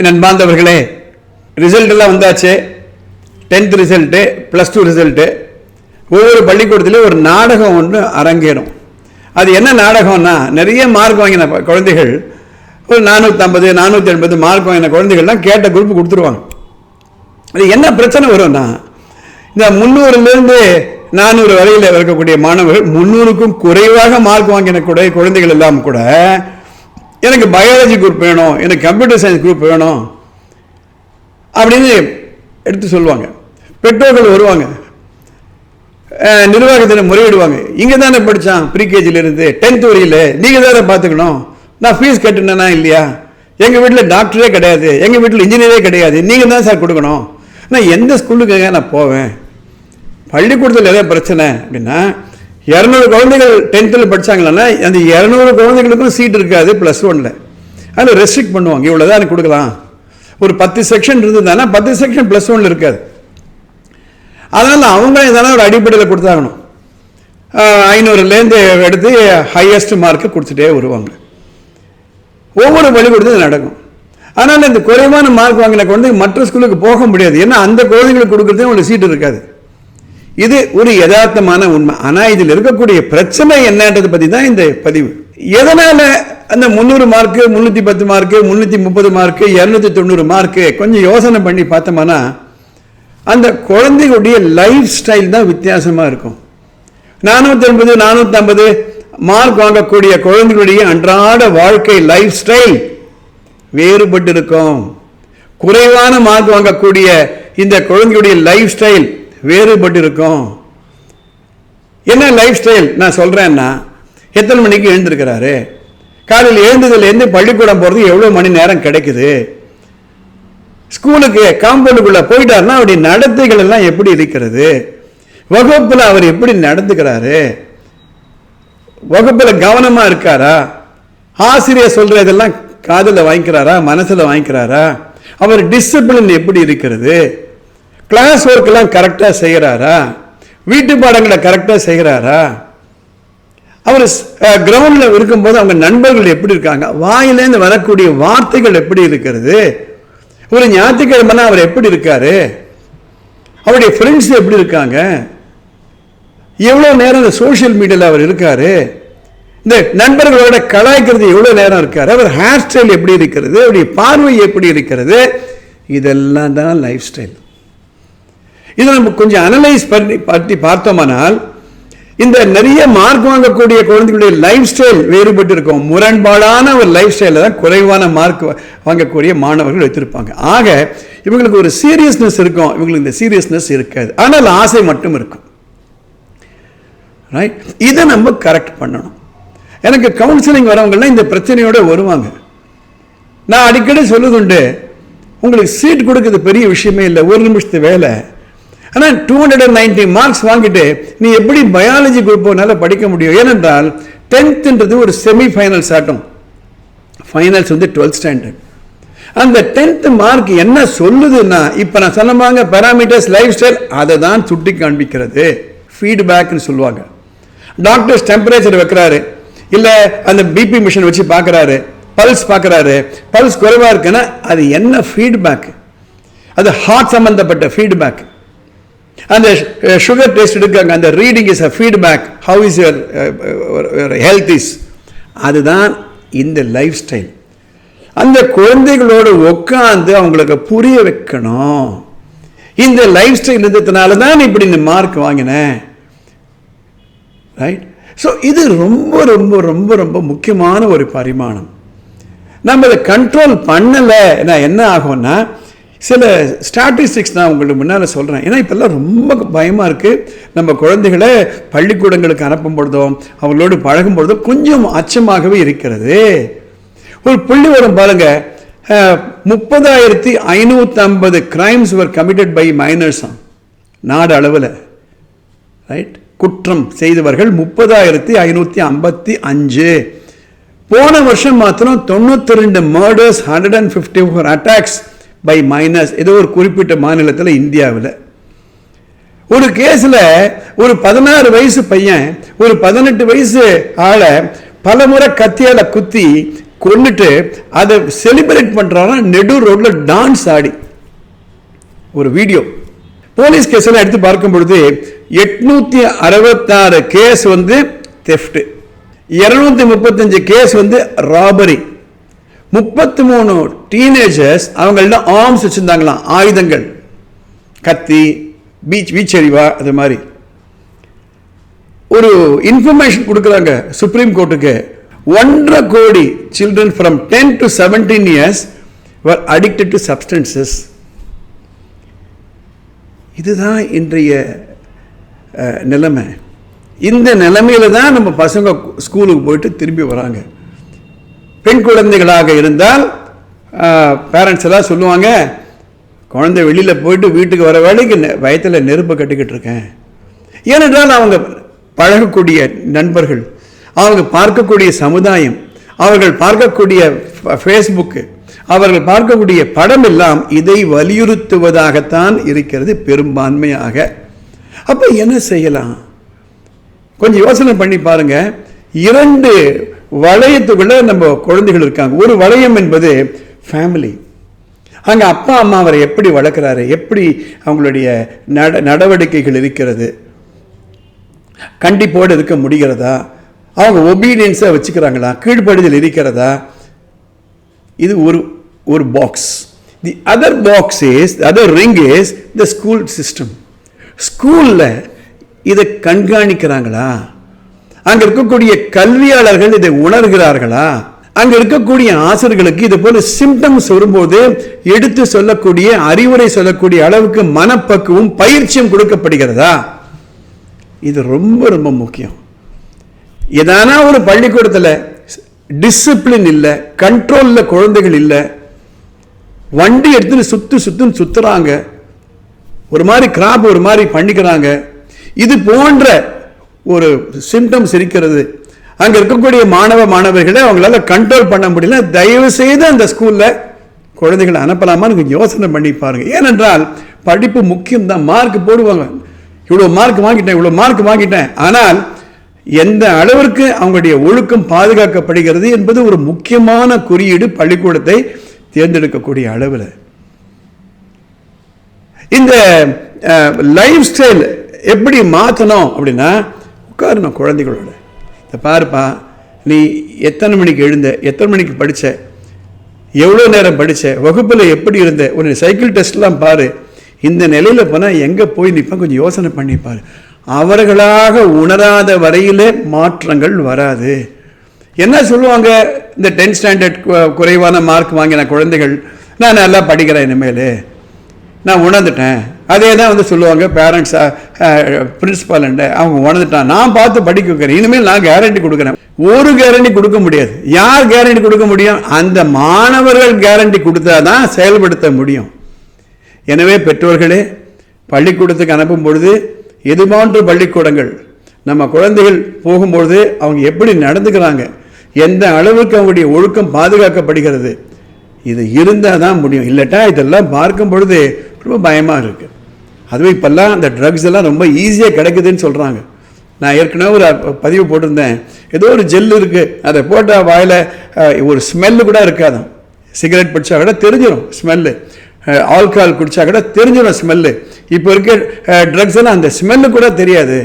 நண்பாந்தவர்களே ரிசல்ட்டெல்லாம் வந்தாச்சு. Tenth result plus two result ஒவ்வொரு பள்ளிக்கூடத்துலேயும் ஒரு நாடகம் ஒன்று அரங்கேறும். அது என்ன நாடகம்னா நிறைய மார்க் வாங்கின ப- குழந்தைகள் ஒரு நானூற்றம்பது நானூற்றி எண்பது மார்க் வாங்கின குழந்தைகள்லாம் கேட்ட குரூப் கொடுத்துருவாங்க. அது என்ன பிரச்சனை வரும்னா இந்த முந்நூறுலேருந்து நானூறு வரையில் இருக்கக்கூடிய மாணவர்கள் முந்நூறுக்கும் குறைவாக மார்க் வாங்கின கூட குழந்தைகள் எல்லாம் கூட எனக்கு பயாலஜி குரூப் வேணும் எனக்கு கம்ப்யூட்டர் சயின்ஸ் குரூப் வேணும் அப்படின்னு எடுத்து சொல்லுவாங்க. பெற்றோர்கள் வருவாங்க. நிர்வாகத்தில் முறையிடுவாங்க. இங்கே தானே படித்தான் ப்ரீகேஜிலேருந்து டென்த் வரையில். நீங்கள் தானே பார்த்துக்கணும். நான் ஃபீஸ் கட்டினேனா இல்லையா? எங்கள் வீட்டில் டாக்டரே கிடையாது. எங்கள் வீட்டில் இன்ஜினியரே கிடையாது. நீங்கள் தான் சார் கொடுக்கணும். நான் எந்த ஸ்கூலுக்கு நான் போவேன்? பள்ளிக்கூடத்தில் எதாவது பிரச்சனை அப்படின்னா இரநூறு குழந்தைகள் டென்த்தில் படிச்சாங்களா அந்த இரநூறு குழந்தைகளுக்கும் சீட் இருக்காது ப்ளஸ் ஒனில் அதில் ரெஸ்ட்ரிக்ட் பண்ணுவாங்க. இவ்வளோ தான் எனக்கு கொடுக்கலாம். ஒரு பத்து செக்ஷன் இருந்ததுன்னா பத்து செக்ஷன் ப்ளஸ் ஒனில் இருக்காது. அதனால் அவங்க இதெல்லாம் ஒரு அடிப்படையில் கொடுத்தாகணும். ஐநூறுலேருந்து எடுத்து ஹையஸ்ட் மார்க்கு கொடுத்துட்டே வருவாங்க. ஒவ்வொரு பள்ளிக்கூடத்தும் நடக்கும். ஆனால் இந்த குறைவான மார்க் வாங்கின குழந்தைங்க மற்ற ஸ்கூலுக்கு போக முடியாது. ஏன்னா அந்த குழந்தைங்களுக்கு கொடுக்குறதே உங்களுக்கு சீட் இருக்காது. இது ஒரு யதார்த்தமான உண்மை. ஆனால் இதில் இருக்கக்கூடிய பிரச்சனை என்னன்றது பற்றி தான் இந்த பதிவு. எதனால் அந்த முந்நூறு மார்க்கு முந்நூற்றி பத்து மார்க்கு முந்நூற்றி முப்பது மார்க்கு இரநூத்தி தொண்ணூறு மார்க்கு கொஞ்சம் யோசனை பண்ணி பார்த்தோம்னா அந்த குழந்தைகளுடைய லைஃப் ஸ்டைல் தான் வித்தியாசமாக இருக்கும். நானூற்றி ஐம்பது நானூற்றி ஐம்பது மார்க் வாங்கக்கூடிய குழந்தைகளுடைய அன்றாட வாழ்க்கை லைஃப் ஸ்டைல் வேறுபட்டு இருக்கும் குறைவான மார்க் வாங்கக்கூடிய இந்த குழந்தையுடைய லைஃப் ஸ்டைல் வேறுபட்டு இருக்கும் என்ன லைஃப் ஸ்டைல் நான் சொல்கிறேன்னா எத்தனை மணிக்கு எழுந்திருக்கிறாரு? காலையில் எழுந்ததுலேருந்து பள்ளிக்கூடம் போகிறது எவ்வளோ மணி நேரம் கிடைக்குது? ஸ்கூலுக்கு காம்பவுண்டுக்குள்ளே போயிட்டார்னா அவருடைய நடத்தைகள் எல்லாம் எப்படி இருக்கிறது? வகுப்பில் அவர் எப்படி நடந்துக்கிறாரு? வகுப்பில் கவனமாக இருக்காரா? ஆசிரியர் சொல்கிறதெல்லாம் காதில் வாங்கிக்கிறாரா? மனசில் வாங்கிக்கிறாரா? அவர் டிசிப்ளின் எப்படி இருக்கிறது? கிளாஸ் ஒர்க்கெல்லாம் கரெக்டாக செய்கிறாரா வீட்டு பாடங்களை கரெக்டாக செய்கிறாரா அவர் கிரவுண்டில் இருக்கும்போது அவங்க நண்பர்கள் எப்படி இருக்காங்க? வாயிலேருந்து வரக்கூடிய வார்த்தைகள் எப்படி இருக்கிறது? ஒரு ஞாயிற்றுக்கிழமைனா அவர் எப்படி இருக்கார்? அவருடைய ஃப்ரெண்ட்ஸ் எப்படி இருக்காங்க? எவ்வளோ நேரம் இந்த சோஷியல் மீடியாவில் அவர் இருக்கார்? இந்த நண்பர்களோட கலாய்க்கிறது எவ்வளோ நேரம் இருக்கார்? அவர் ஹேர் ஸ்டைல் எப்படி இருக்கிறது? அவருடைய பார்வை எப்படி இருக்கிறது? இதெல்லாம் தான் லைஃப் ஸ்டைல் இதை நம்ம கொஞ்சம் அனலைஸ் பண்ணி பற்றி பார்த்தோமானால் இந்த நிறைய மார்க் வாங்கக்கூடிய குழந்தைகளுடைய லைஃப் ஸ்டைல் வேறுபட்டு இருக்கும். முரண்பாடான ஒரு லைஃப் ஸ்டைலில் தான் குறைவான மார்க் வாங்கக்கூடிய மாணவர்கள் வைத்திருப்பாங்க. ஆக இவங்களுக்கு ஒரு சீரியஸ்னஸ் இருக்கும். இவங்களுக்கு இந்த சீரியஸ்னஸ் இருக்காது. ஆனால் ஆசை மட்டும் இருக்கும். ரைட் இதை நம்ம கரெக்ட் பண்ணணும். எனக்கு கவுன்சிலிங் வரவங்கள்லாம் இந்த பிரச்சனையோடு வருவாங்க. நான் அடிக்கடி சொல்லுதுண்டு உங்களுக்கு சீட் கொடுக்கறது பெரிய விஷயமே இல்லை. ஒரு நிமிஷத்து வேலை. ஆனால் two hundred and ninety marks வாங்கிட்டு நீ எப்படி பயாலஜி குரூப் உன்னால் படிக்க முடியும்? ஏனென்றால் டென்த்துன்றது ஒரு செமி ஃபைனல்ஸ் ஆட்டம். ஃபைனல்ஸ் வந்து டுவெல்த் ஸ்டாண்டர்ட் அந்த டென்த் மார்க் என்ன சொல்லுதுன்னா இப்போ நான் சொன்னமாங்க பேராமீட்டர்ஸ் லைஃப் ஸ்டைல் அதை தான் சுட்டி காண்பிக்கிறது. ஃபீட்பேக்னு சொல்லுவாங்க. டாக்டர்ஸ் டெம்பரேச்சர் வைக்கிறாரு. இல்லை அந்த பிபி மிஷின் வச்சு பார்க்குறாரு. பல்ஸ் பார்க்குறாரு. பல்ஸ் குறைவாக இருக்குன்னா அது என்ன ஃபீட்பேக் அது ஹார்ட் சம்பந்தப்பட்ட ஃபீட்பேக் அந்த சுகர் டெஸ்ட் எடுக்காங்க அந்த reading is a feedback how is your health is அதுதான் இந்த லைஃப் ஸ்டைல் அந்த குழந்தைகளோடு உட்காந்து அவங்களுக்கு புரிய வைக்கணும். இந்த லைஃப் ஸ்டைல் இருந்ததுனால தான் இப்படி இந்த மார்க் வாங்கினேன். ரைட் ஸோ இது ரொம்ப ரொம்ப ரொம்ப ரொம்ப முக்கியமான ஒரு பரிமாணம். நம்ம இதை கண்ட்ரோல் பண்ணலை. நான் என்ன ஆகும்னா சில ஸ்டாட்டிஸ்டிக்ஸ் நான் உங்களுக்கு முன்னால் சொல்கிறேன் ஏன்னா இப்போல்லாம் ரொம்ப பயமாக இருக்குது நம்ம குழந்தைகளை பள்ளிக்கூடங்களுக்கு அனுப்பும் பொழுதும் அவங்களோடு பழகும் பொழுதும் கொஞ்சம் அச்சமாகவே இருக்கிறது. ஒரு புள்ளி வரும் பாருங்க. முப்பதாயிரத்தி ஐநூற்றம்பது crimes were committed by minors நாடு அளவில். ரைட் குற்றம் செய்தவர்கள் முப்பதாயிரத்தி ஐநூற்றி ஐம்பத்தி அஞ்சு. போன வருஷம் மாத்திரம் தொண்ணூற்றி ரெண்டு murders hundred and fifty four attacks by minors ஏதோ ஒரு குறிப்பிட்ட மாநிலத்தில் இந்தியாவில். ஒரு கேஸில் ஒரு பதினாறு வயசு பையன் ஒரு பதினெட்டு வயசு ஆளை பல முறை கத்தியால் குத்தி கொண்டுட்டு அதை செலிப்ரேட் பண்ணுறாங்கன்னா நெடு ரோட்டில் டான்ஸ் ஆடி. ஒரு வீடியோ போலீஸ் கேஸ் எல்லாம் எடுத்து பார்க்கும் பொழுது எட்நூத்தி அறுபத்தாறு கேஸ் வந்து தெஃப்ட் இரநூத்தி முப்பத்தஞ்சு கேஸ் வந்து ராபரி முப்பத்தி மூணு டீனேஜர்ஸ் அவங்கள்ட்ட ஆர்ம்ஸ் வச்சுருந்தாங்களாம் ஆயுதங்கள். கத்தி பீச் வீச்சரிவா அது மாதிரி. ஒரு இன்ஃபர்மேஷன் கொடுக்குறாங்க சுப்ரீம் கோர்ட்டுக்கு ஒன்றரை கோடி children from ten to seventeen years were addicted to substances இதுதான் இன்றைய நிலைமை. இந்த நிலைமையில தான் நம்ம பசங்க ஸ்கூலுக்கு போயிட்டு திரும்பி வராங்க. பெண் குழந்தைகளாக இருந்தால் பேரண்ட்ஸ் எல்லாம் சொல்லுவாங்க குழந்தை வெளியில் போயிட்டு வீட்டுக்கு வர வேலைக்கு வயத்தில் நெருப்பு கட்டிக்கிட்டு இருக்கேன். ஏனென்றால் அவங்க பழகக்கூடிய நண்பர்கள் அவங்க பார்க்கக்கூடிய சமுதாயம் அவர்கள் பார்க்கக்கூடிய ஃபேஸ்புக்கு அவர்கள் பார்க்கக்கூடிய படம் எல்லாம் இதை வலியுறுத்துவதாகத்தான் இருக்கிறது பெரும்பான்மையாக. அப்போ என்ன செய்யலாம்? கொஞ்சம் யோசனை பண்ணி பாருங்கள் இரண்டு வளையத்துக்குள்ள நம்ம குழந்தைகள் இருக்காங்க. ஒரு வளையம் என்பது ஃபேமிலி அங்கே அப்பா அம்மா அவரை எப்படி வளர்க்குறாரு? எப்படி அவங்களுடைய நட நடவடிக்கைகள் இருக்கிறது? கண்டிப்போடு இருக்க முடிகிறதா? அவங்க ஒபீடியன்ஸாக வச்சுக்கிறாங்களா? கீழ்ப்படுதல் இருக்கிறதா? இது ஒரு ஒரு box the other box is other ring is the school system ஸ்கூலில் இதை கண்காணிக்கிறாங்களா? அங்க இருக்கக்கூடிய கல்வியாளர்கள் இதை உணர்கிறார்களா? அங்க இருக்கக்கூடிய ஆசிரியர்களுக்கு இது போல சிம்டம்ஸ் வரும்போது எடுத்து சொல்லக்கூடிய அறிவுரை சொல்லக்கூடிய அளவுக்கு மனப்பக்குவம் பயிற்சியும் கொடுக்கப்படுகிறதா? இது ரொம்ப ரொம்ப முக்கியம். ஏதானா ஒரு பள்ளிக்கூடத்தில் டிசிப்ளின் இல்லை கண்ட்ரோலில் குழந்தைகள் இல்லை வண்டி எடுத்துன்னு சுத்து சுத்துன்னு சுத்துறாங்க. ஒரு மாதிரி கிராப் ஒரு மாதிரி பண்ணிக்கிறாங்க. இது போன்ற ஒரு சிம்டம்ஸ் இருக்கிறது அங்கே இருக்கக்கூடிய மாணவ மாணவர்களை அவங்களால கண்ட்ரோல் பண்ண முடியல. தயவு செய்து அந்த ஸ்கூலில் குழந்தைகளை அனுப்பலாமான்னு கொஞ்சம் யோசனை பண்ணி பாருங்கள் ஏனென்றால் படிப்பு முக்கியம்தான். மார்க் போடுவாங்க. இவ்வளோ மார்க் வாங்கிட்டேன் இவ்வளோ மார்க் வாங்கிட்டேன். ஆனால் எந்த அளவிற்கு அவங்களுடைய ஒழுக்கம் பாதுகாக்கப்படுகிறது என்பது ஒரு முக்கியமான குறியீடு பள்ளிக்கூடத்தை தேர்ந்தெடுக்கக்கூடிய அளவில். இந்த லைஃப் ஸ்டைல் எப்படி மாற்றணும் அப்படின்னா உட்காரணும் குழந்தைகளோட. இதை பாருப்பா நீ எத்தனை மணிக்கு எழுந்த எத்தனை மணிக்கு படிச்ச எவ்வளோ நேரம் படிச்ச வகுப்பில் எப்படி இருந்த உன்னை சைக்கிள் டெஸ்ட்லாம் பாரு. இந்த நிலையில் போனால் எங்கே போய் நிற்பேன் கொஞ்சம் யோசனை பண்ணிப்பார் அவர்களாக உணராத வரையிலே மாற்றங்கள் வராது. என்ன சொல்லுவாங்க? இந்த டென்த் ஸ்டாண்டர்ட் குறைவான மார்க் வாங்கின குழந்தைகள் நான் நல்லா படிக்கிறேன் இனிமேல். நான் உணர்ந்துட்டேன். அதே தான் வந்து சொல்லுவாங்க பேரண்ட்ஸ் பிரின்ஸிபால் அவங்க உணர்ந்துட்டான். நான் பார்த்து படிக்க வைக்கிறேன். இனிமேல் நான் கேரண்டி கொடுக்குறேன். ஒரு கேரண்டி கொடுக்க முடியாது. யார் கேரண்டி கொடுக்க முடியும்? அந்த மாணவர்கள் கேரண்டி கொடுத்தா தான் செயல்படுத்த முடியும். எனவே பெற்றோர்களே பள்ளிக்கூடத்துக்கு அனுப்பும் பொழுது இது போன்ற பள்ளிக்கூடங்கள் நம்ம குழந்தைகள் போகும்பொழுது அவங்க எப்படி நடந்துக்கிறாங்க? எந்த அளவுக்கு அவங்களுடைய ஒழுக்கம் பாதுகாக்கப்படுகிறது? இது இருந்தால் தான் முடியும். இல்லட்டா இதெல்லாம் பார்க்கும் பொழுது ரொம்ப பயமாக இருக்குது அதுவே இப்போல்லாம் அந்த ட்ரக்ஸ் எல்லாம் ரொம்ப ஈஸியாக கிடைக்குதுன்னு சொல்கிறாங்க நான் ஏற்கனவே ஒரு பதிவு போட்டிருந்தேன். ஏதோ ஒரு ஜெல் இருக்குது அதை போட்டால் வாயில் ஒரு ஸ்மெல்லு கூட இருக்காதான் சிகரெட் பிடிச்சா கூட தெரிஞ்சிடும் ஸ்மெல்லு ஆல்கஹால் குடித்தா கூட தெரிஞ்சிடும் ஸ்மெல்லு இப்போ இருக்க ட்ரக்ஸ் எல்லாம் அந்த ஸ்மெல்லு கூட தெரியாது.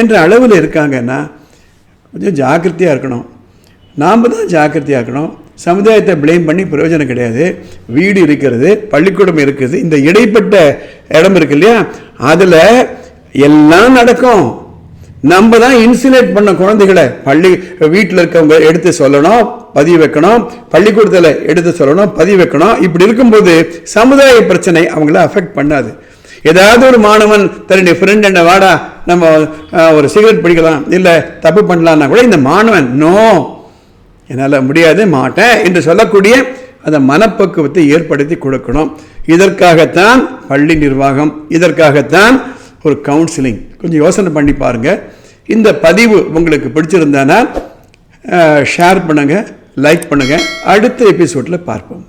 என்ற அளவில் இருக்காங்கன்னா கொஞ்சம் ஜாக்கிரதையாக இருக்கணும். நாம் தான் ஜாக்கிரதையாக இருக்கணும். சமுதாயத்தை ப்ளேம் பண்ணி பிரயோஜனம் கிடையாது. வீடு இருக்கிறது பள்ளிக்கூடம் இருக்குது இந்த இடைப்பட்ட இடம் இருக்கு இல்லையா? அதில் எல்லாம் நடக்கும். நம்ம தான் இன்சுலேட் பண்ண குழந்தைகளை பள்ளி வீட்டில் இருக்கவங்க எடுத்து சொல்லணும் பதிவு வைக்கணும் பள்ளிக்கூடத்தில் எடுத்து சொல்லணும் பதிவு வைக்கணும். இப்படி இருக்கும்போது சமுதாய பிரச்சனை அவங்கள அஃபெக்ட் பண்ணாது. ஏதாவது ஒரு மாணவன் தன்னுடைய ஃப்ரெண்ட் என்ன வாடா நம்ம ஒரு சிகரெட் பிடிக்கலாம் இல்லை தப்பு பண்ணலான்னா கூட இந்த மாணவன் நோ என்னால் முடியாது மாட்டேன் என்று சொல்லக்கூடிய அந்த மனப்பக்குவத்தை ஏற்படுத்தி கொடுக்கணும். இதற்காகத்தான் பள்ளி நிர்வாகம் இதற்காகத்தான் ஒரு கவுன்சிலிங் கொஞ்சம் யோசனை பண்ணி பாருங்க. இந்த பதிவு உங்களுக்கு பிடிச்சிருந்தானா ஷேர் பண்ணுங்கள் லைக் பண்ணுங்கள் அடுத்த எபிசோடில் பார்ப்போம்.